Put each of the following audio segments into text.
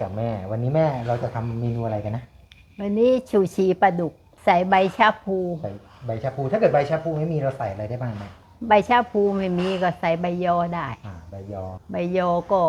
กับแม่ วันนี้แม่เราจะทำเมนูอะไรกันนะวันนี้ชูชีปลาดุก ใส่ใบชาพู ใส่ใบชาพู ถ้าเกิดใบชาพูไม่มีเราใส่อะไรได้บ้างไหมใบชาพูไม่มีก็ใส่ใบยอได้ อ่า ใบยอใบยอก็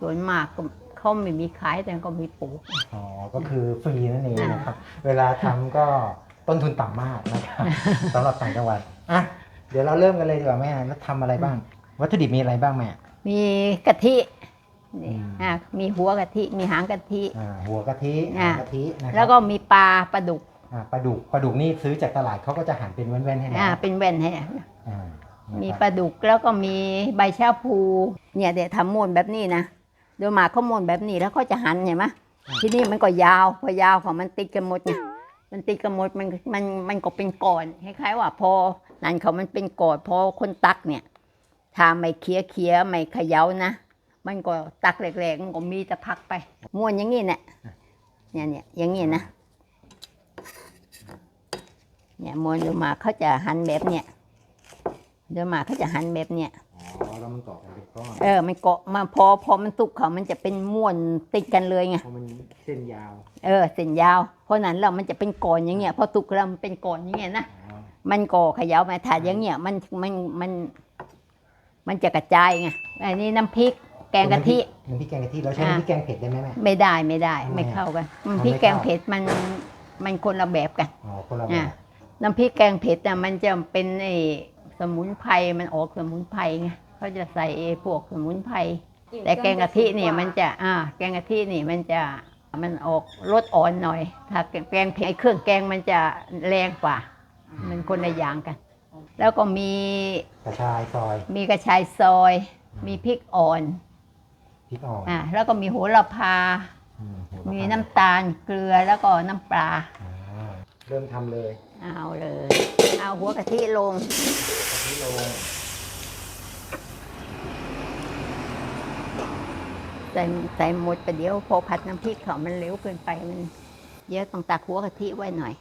ส่วนมากก็เขาไม่มีขายแต่ก็มีปลูก อ๋อก็คือฟรีนั่นเองอ่านนะครับ เวลาทำก็ต้นทุนต่ำมากนะครับ สำหรับต่างจังหวัดอะเดี๋ยวเราเริ่มกันเลยดีกว่าแม่แล้วทำอะไรบ้าง วัตถุดิบมีอะไรบ้างแม่มีกะทิ นี่อืมอะมีหัวกะทิมีหางกะทิ อ่าหัวกะทิอ่าหางกะทินะครับแล้วก็มีปลาปลาดุกอ่าปลาดุกปลาดุกนี่ซื้อจากตลาดเขาก็จะหั่นเป็นแว่นๆให้นะอ่าเป็นแว่นให้อ่านะมีครับปลาดุกแล้วก็มีใบชาพูเนี่ยเดี๋ยวทำม้วนแบบนี้นะโดยมากเขาม้วนแบบนี้แล้วก็จะหั่นเห็นไหมทีนี้มันก็ยาวพอยาวของมันติดกันหมดไงมันติดกันหมดมันมันมันก็เป็นก้อนคล้ายๆว่าพอนั่นเขามันเป็นก้อนพอคนตักเนี่ยถ้าไม่เคี้ยเคี้ยๆไม่เขย่านะ มันก็ตักแหลกๆมันก็มีแต่พักไปม้วนอย่างนี้เนี่ยเนี่ยเนี่ยอย่างนี้นะเนี่ยม้วนโดยมากเขาจะหั่นแบบเนี่ยโดยมากเขาจะหั่นแบบเนี่ยอ๋อแล้วมันเกาะกันเป็นก้อนเออมันเกาะมาพอพอมันตุกเขามันจะเป็นม้วนติดกันเลยไงเพราะมันเส้นยาว เออเส้นยาว เพราะนั้นเรามันจะเป็นก้อนอย่างเงี้ยพอตุกแล้วมันเป็นก้อนอย่างเงี้ยนะอ๋อมันก่อเขยาวมาถาดอย่างเงี้ยมันมันมันมันจะกระจายไงอันนี้น้ำพริก แกงกะทิ น้ำพริกแกงกะทิเราใช้อ่าน้ำพริกแกงเผ็ดได้ไหมแม่ ไม่ได้ไม่ได้ทำไมไม่อะเข้ากันอ๋อน้ำพริกไม่แกเข้างเผ็ดมันมันคนละแบบกันอ๋อคนละแบอ่าบน้ำพริกแกงเผ็ดน่ะมันจะเป็นไอ้สมุนไพรมันออกสมุนไพรไงเขาจะใส่ไอ้พวกสมุนไพรแต่แกงกะทิเนี่ยมันจะอ่าแกงกะทินี่มันจะมันออกรสอ่อนหน่อย ถ้าแกงเผ็ดไอ้เครื่องแกงมันจะแรงกว่า มันคนละอย่างกัน แล้วก็มีกระชายซอย มีกระชายซอย มีพริกอ่อน พริกอ่อนอ่าแล้วก็มีโหระพา อืมโหระพามีน้ำตาลเกลือแล้วก็น้ำปลา อ่าเริ่มทำเลยเอาเลย เอาหัวกะทิลง กะทิลงใส่ใส่หมดไปเดี๋ยวพอผัดน้ำพริกเขามันเร็วเกินไปมันเดี๋ยวต้องตักหัวกะทิไว้หน่อย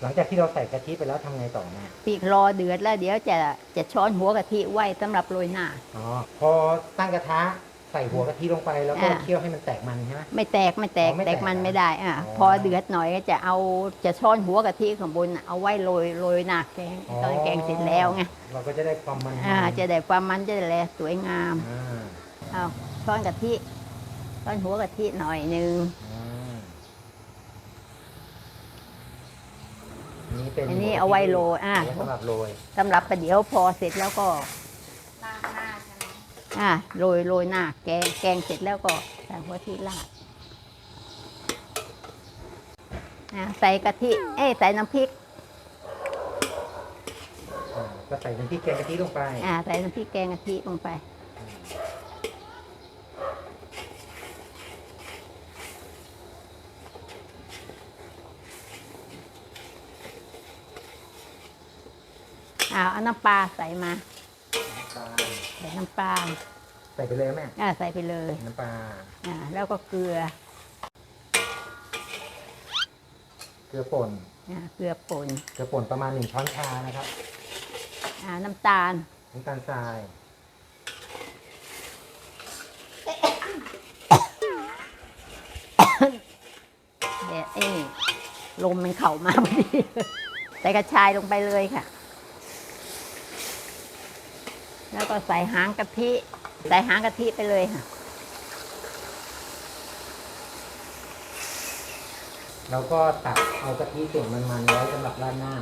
หลังจากที่เราใส่กะทิไปแล้วทำไงต่อแม่ปีกรอเดือดแล้วเดี๋ยวจะจะช้อนหัวกะทิไว้สำหรับโรยหน้า อ๋อพอตั้งกระทะ ใส่หัวกะทิลงไปแล้วก็อ่าเคี่ยวให้มันแตกมันใช่ไหม ไม่แตกไม่แตกอ๋อไม่แตแตกกมันเหรอไม่ได้อะอ๋อพอเดือดหน่อยก็จะเอาจะช้อนหัวกะทิข้างบนน่ะเอาไว้โรยโรยหน้าแกงตอนแกงเสร็จแล้วไงเราก็จะได้ความมันอ่าจะได้ความมันจะได้แลสวยงามอ่าเอาช้อนกะทิช้อนหัวกะทิหน่อยหนึงอ่าอันนี้เป็นอันนี้เอาไว้โรยอ่าไว้สำหรับโรยสำหรับประเดี๋ยวพอเสร็จแล้วก็ อ่าโรยโรยหน้าแกงแกงเสร็จแล้วก็ใส่หัวกะทิราดอ่าใส่กะทิเอ้ยใส่น้ำพริกอ่าก็ใส่น้ำพริกแกงกะทิลงไปอ่าใส่น้ำพริกแกงกะทิลงไป อ่าเอาน้ำปลาใส่มา ใส่น้ำปลาใส่ไปเลยแม่ อ่าใส่ไปเลย น้ำปลา อ่า แล้วก็เกลือ เกลือป่น อ่า เกลือป่น เกลือป่นประมาณหนึ่งช้อนชานะครับ อ่า น้ำตาล น้ำตาลทรายเดี๋ยวเอ้ยลมมันเข่ามาพอดี ใส่กระชายลงไปเลยค่ะ แล้วก็ใส่หางกะทิ ใส่หางกะทิไปเลยค่ะ แล้วก็ตักเอากะทิส่วนมันๆไว้สำหรับราดหน้า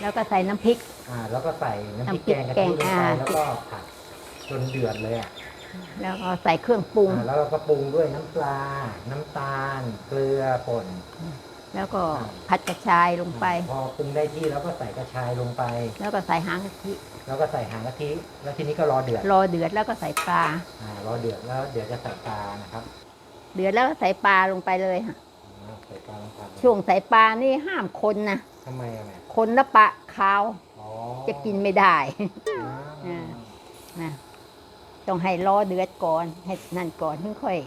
แล้วก็ใส่น้ำพริก อ่า แล้วก็ใส่น้ำพริกน้ำพริแกกงกะแกทิงลงไปอ่าแล้วก็ผัดจนเดือดเลยอะแล้วก็ใส่เครื่องปรุงอ่าแล้วเราก็ปรุงด้วยน้ำปลา น้ำตาล เกลือป่น แล้วก็ผัดกระชายลงไป พอปรุงได้ที่แล้วก็ใส่กระชายลงไป แล้วก็ใส่หางกะทิแล้วก็ใส่หางกะทิแล้วทีนี้ก็รอเดือดรอเดือดแล้วก็ใส่ปลาอ่ารอเดือดแล้วเดี๋ยวจะใส่ปลานะครับ เดือดแล้วก็ใส่ปลาลงไปเลยค่ะอ่าใส่ปลาลงไปช่วงใส่ปลานี่ห้ามคนนะทำไมอะแม่คนละปะคาวอ๋อจะกินไม่ได้อ่าอ่านะต้องให้รอเดือดก่อนให้นั่นก่อนถึงค่อย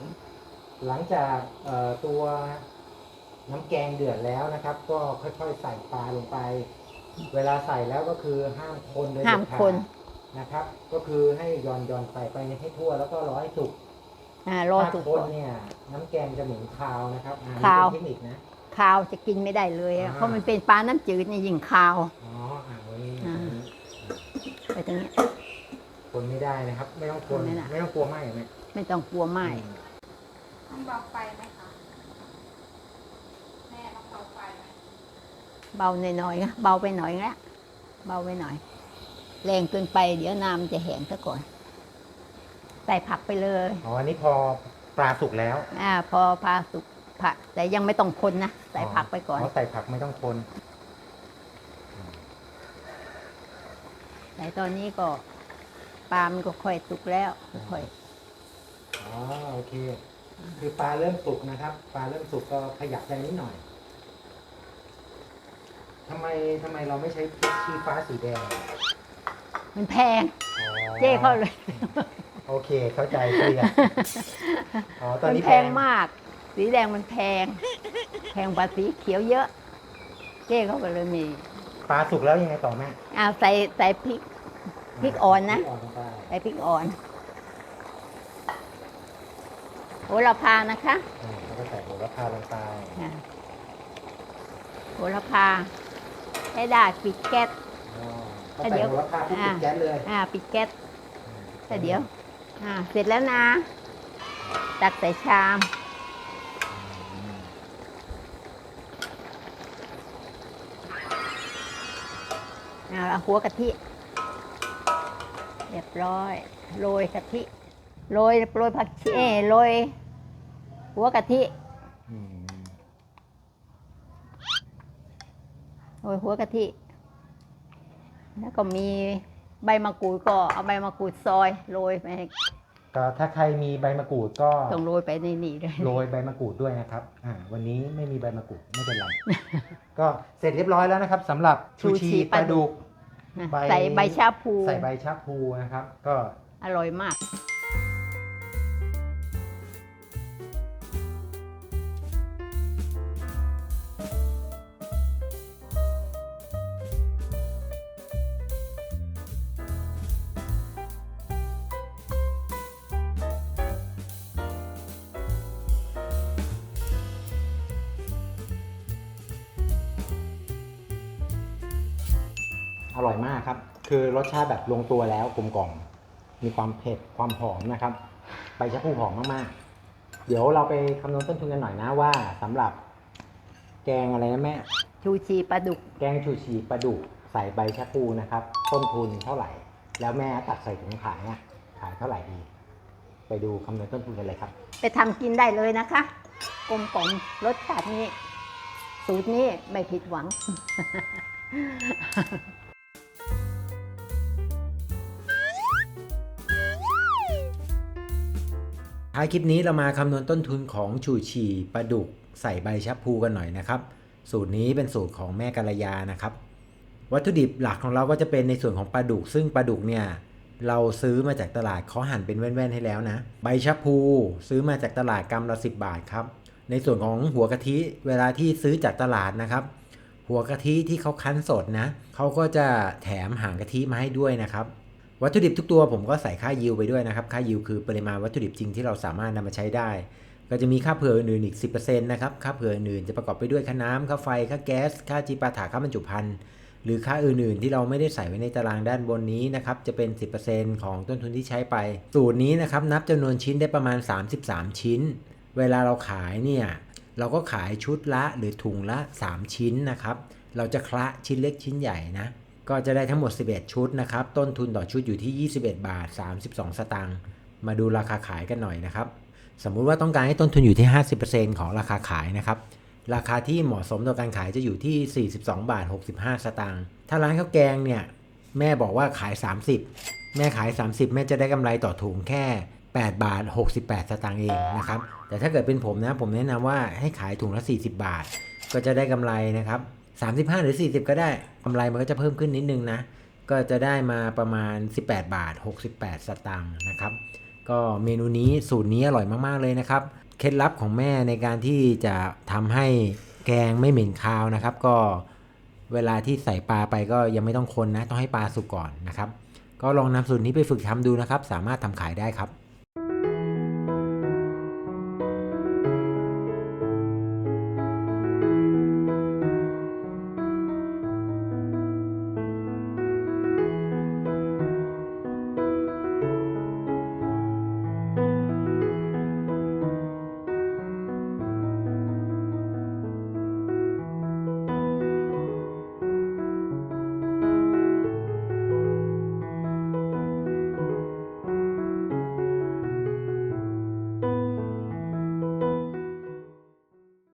หลังจากเอ่อตัว น้ำแกงเดือดแล้วนะครับ ก็ค่อยๆใส่ปลาลงไป เวลาใส่แล้วก็คือห้ามคนโดยห้ามเด็ดขดคนนะครับ ก็คือให้ย้อนย้อนใส่ไปให้ทั่วแล้วก็รอให้สุกอ่ารอถ้าสุกคก่นอน เนี่ย น้ำแกงจะเหมือนคาวนะครับอ่คาวนี่เป็นเทคนิคนะ คาวจะกินไม่ได้เลยอะอ่า เพราะมันเป็นปลาน้ำจืดเนี่ยยิ่งคาว อ๋ออ่าวันนี้อ่า ไปตรงนี้ คนไม่ได้นะครับ ไม่ต้องคนคนไม่ได้ ไม่ต้องกลัวไหมไหมไม่ต้องกลัวไหมอืต้องเบาไฟไหมคะ แม่ต้องเบาไฟไหม เบาหน่อยๆนะเบาไปหน่อยแล้วเบาไปหน่อย แรงเกินไปเดี๋ยวน้ำมันจะแห้งซะก่อน ใส่ผักไปเลยอ๋ออันนี้พอปลาสุกแล้วอ่าพอพาสุกผัก แต่ยังไม่ต้องคนนะใส่ผักไปก่อนใส่ผักไม่ต้องคนแต่ตอนนี้ก็ปลามันก็ค่อยสุกแล้วค่อยอ๋อโอเค คือปลาเริ่มสุกนะครับ ปลาเริ่มสุกก็ขยับได้นิดหน่อย ทำไมทำไมเราไม่ใช้พริกชี้ฟ้าสีแดงมันแพงอ๋อเจ๊เขาเลย โอเค เข้าใจเคลียร์อ๋อตอนมันนี้แพงมาก สีแดงมันแพง แพงกว่าสีเขียวเยอะ เจ๊เขาก็เลยมีปลาสุกแล้วยังไงต่อแม่อ้าวใส่ใส่พริก พริกอ่อนนะ พริกอ่อนลงไปใส่พริกอ่อน โหระพานะคะอ่าแล้วก็ใส่โหระพาลงไปอ่าโหระพา ให้ได้ปิดแก๊ส อ๋อพอแต่ใส่เดี๋ยวโหระพาปุ๊บอ่าปิดแก๊สเลยอ่า ปิดแก๊สแต่เดี๋ยว อ่า เสร็จแล้วนะ ตักใส่ชามอืมอ่าเอาหัวกะทิ เรียบร้อย โรยกะทิ โรย โรยผักชีเอ้ยโรย หัวกะทิ อืม โรยหัวกะทิ แล้วก็มีใบมะกรูดก็เอาใบมะกรูดซอยโรยไปให้ก็ถ้าใครมีใบมะกรูดก็ต้องโรยไปในนี่เลยโรยใบมะกรูดด้วยนะครับ อ่า วันนี้ไม่มีใบมะกรูดไม่เป็นไร ก็เสร็จเรียบร้อยแล้วนะครับสำหรับชูชีปลาดุกนะใบใส่ใบชาพู ใส่ใบชะพูนะครับ ก็อร่อยมาก อร่อยมากครับ คือรสชาติแบบลงตัวแล้วกลมกล่อม มีความเผ็ดความหอมนะครับ ใบชะพูหอมมากๆ เดี๋ยวเราไปคำนวณต้นทุนกันหน่อยนะว่าสำหรับ แกงอะไรนะแม่ ชูชีปลาดุก แกงชูชีปลาดุกใส่ใบชะพูนะครับ ต้นทุนเท่าไหร่ แล้วแม่ตัดใส่ถุงขายเนี่ยขายเท่าไหร่ดี ไปดูคำนวณต้นทุนกันเลยครับ ไปทำกินได้เลยนะคะ กลมกล่อมรสชาตินี้ สูตรนี้ไม่ผิดหวัง ท้ายคลิปนี้เรามาคำนวณต้นทุนของชูชีปลาดุกใส่ใบชะพูกันหน่อยนะครับ สูตรนี้เป็นสูตรของแม่กัลยานะครับ วัตถุดิบหลักของเราก็จะเป็นในส่วนของปลาดุก ซึ่งปลาดุกเนี่ยเราซื้อมาจากตลาดเขาหั่นเป็นแว่นๆให้แล้วนะ ใบชะพูซื้อมาจากตลาดกำละ10 บาทครับ ในส่วนของหัวกะทิเวลาที่ซื้อจากตลาดนะครับ หัวกะทิที่เขาคั้นสดนะเขาก็จะแถมหางกะทิมาให้ด้วยนะครับ วัตถุดิบทุกตัวผมก็ใส่ค่ายิวไปด้วยนะครับ ค่ายิวคือปริมาณวัตถุดิบจริงที่เราสามารถนำมาใช้ได้ ก็จะมีค่าเผื่ออื่นอีก 10%นะครับ ค่าเผื่ออื่นจะประกอบไปด้วยค่าน้ำค่าไฟ ค่าแก๊ส ค่าจีปาถาค่าบรรจุภัณฑ์ หรือค่าอื่นๆ ที่เราไม่ได้ใส่ไว้ในตารางด้านบนนี้นะครับ จะเป็น 10%ของต้นทุนที่ใช้ไป สูตรนี้นะครับ นับจำนวนชิ้นได้ประมาณ 33 ชิ้น เวลาเราขายเนี่ย เราก็ขายชุดละหรือถุงละ 3 ชิ้นนะครับ เราจะคละชิ้นเล็กชิ้นใหญ่นะ ก็จะได้ทั้งหมด 11 ชุดนะครับ ต้นทุนต่อชุดอยู่ที่ 21 บาท 32 สตางค์ มาดูราคาขายกันหน่อยนะครับ สมมุติว่าต้องการให้ต้นทุนอยู่ที่ 50%ของราคาขายนะครับ ราคาที่เหมาะสมต่อการขายจะอยู่ที่ 42 บาท 65 สตางค์ ถ้าร้านข้าวแกงเนี่ย แม่บอกว่าขาย 30 แม่ขาย 30 แม่จะได้กำไรต่อถุงแค่ 8 บาท 68 สตางค์เองนะครับ แต่ถ้าเกิดเป็นผมนะ ผมแนะนำว่าให้ขายถุงละ 40 บาท ก็จะได้กำไรนะครับ 35 หรือ 40 ก็ได้กำไรมันก็จะเพิ่มขึ้นนิดนึงนะ ก็จะได้มาประมาณ 18 บาท 68 สตางค์นะครับ ก็เมนูนี้สูตรนี้อร่อยมากๆเลยนะครับ เคล็ดลับของแม่ในการที่จะทำให้แกงไม่เหม็นคาวนะครับ ก็เวลาที่ใส่ปลาไปก็ยังไม่ต้องคนนะ ต้องให้ปลาสุกก่อนนะครับ ก็ลองนำสูตรนี้ไปฝึกทำดูนะครับ สามารถทำขายได้ครับ